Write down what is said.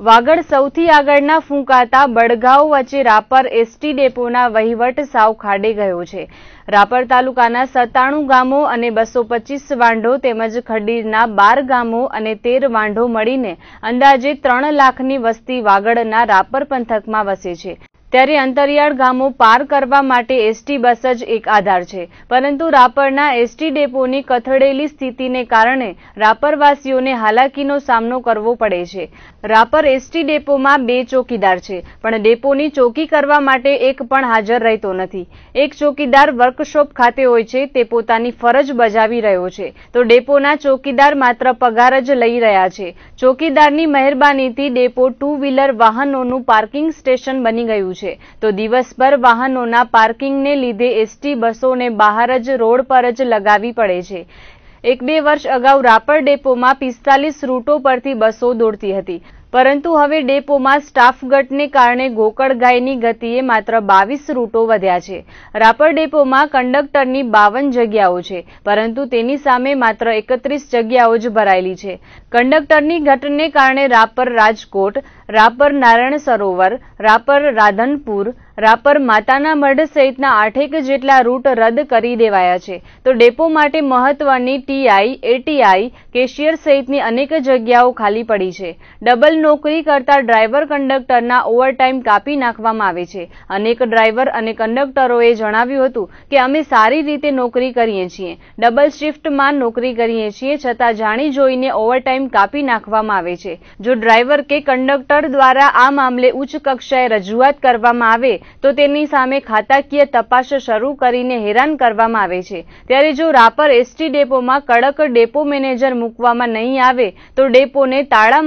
વાગડ સૌથી આગળના ફૂંકાતા બડગાંવ વચ્ચે રાપર એસટી ડેપોના વહીવટ સાવ ખાડે ગયો છે. રાપર તાલુકાના સત્તાણું ગામો અને બસો પચીસ વાંઢો તેમજ ખડીરના બાર ગામો અને તેર વાંઢો મળીને અંદાજે ત્રણ લાખની વસ્તી વાગડના રાપર પંથકમાં વસે છે. ત્યારે અંતરિયાળ ગામો પાર કરવા માટે એસટી બસ જ એક આધાર છે. પરંતુ રાપરના એસટી ડેપોની કથળેલી સ્થિતિને કારણે રાપરવાસીઓને હાલાકીનો સામનો કરવો પડે છે. રાપર એસટી ડેપોમાં બે ચોકીદાર છે, પણ ડેપોની ચોકી કરવા માટે એક પણ હાજર રહેતો નથી. એક ચોકીદાર વર્કશોપ ખાતે હોય છે, તે પોતાની ફરજ બજાવી રહ્યો છે. તો ડેપોના ચોકીદાર માત્ર પગાર જ લઈ રહ્યા છે. ચોકીદારની મહેરબાનીથી ડેપો ટુ વ્હીલર વાહનોનું પાર્કિંગ સ્ટેશન બની ગયું છે. તો દિવસભર વાહનોના પાર્કિંગને લીધે એસટી બસોને બહાર જ રોડ પર જ લગાવી પડે છે. એક બે વર્ષ અગાઉ રાપર ડેપોમાં પિસ્તાલીસ રૂટો પરથી બસો દોડતી હતી. પરંતુ હવે ડેપોમાં સ્ટાફ ઘટને કારણે ગોકળગાયની ગતિએ માત્ર બાવીસ રૂટો વધ્યા છે. રાપર ડેપોમાં કંડક્ટરની બાવન જગ્યાઓ છે, પરંતુ તેની સામે માત્ર એકત્રીસ જગ્યાઓ જ ભરાયેલી છે. કંડક્ટરની ઘટને કારણે રાપર રાજકોટ, રાપર નારાયણ સરોવર, રાપર રાધનપુર રાપર માતાના મઢ સહિતના આઠેક જેટલા રૂટ રદ કરી દેવાયા છે. તો ડેપો માટે મહત્વની ટીઆઈ એટીઆઈ કેશિયર સહિતની અનેક જગ્યાઓ ખાલી પડી છે. ડબલ નોકરી કરતા ડ્રાઈવર કંડક્ટરના ઓવરટાઈમ કાપી નાખવામાં આવે છે. અનેક ડ્રાઈવર અને કંડક્ટરોએ જણાવ્યું હતું કે અમે સારી રીતે નોકરી કરીએ છીએ. ડબલ શિફ્ટમાં નોકરી કરીએ છીએ છતાં જાણી જોઈને ઓવરટાઈમ કાપી નાખવામાં આવે છે. જો ડ્રાઈવર કે કંડક્ટર દ્વારા આ મામલે ઉચ્ચ કક્ષાએ રજૂઆત કરવામાં આવે તો તેની સામે ખાતાકીય તપાસ શરૂ કરીને હેરાન કરવામાં આવે છે. ત્યારે જો રાપર એસટી ડેપોમાં કડક ડેપો મેનેજર મૂકવામાં નહીં આવે, તો ડેપોને તાળા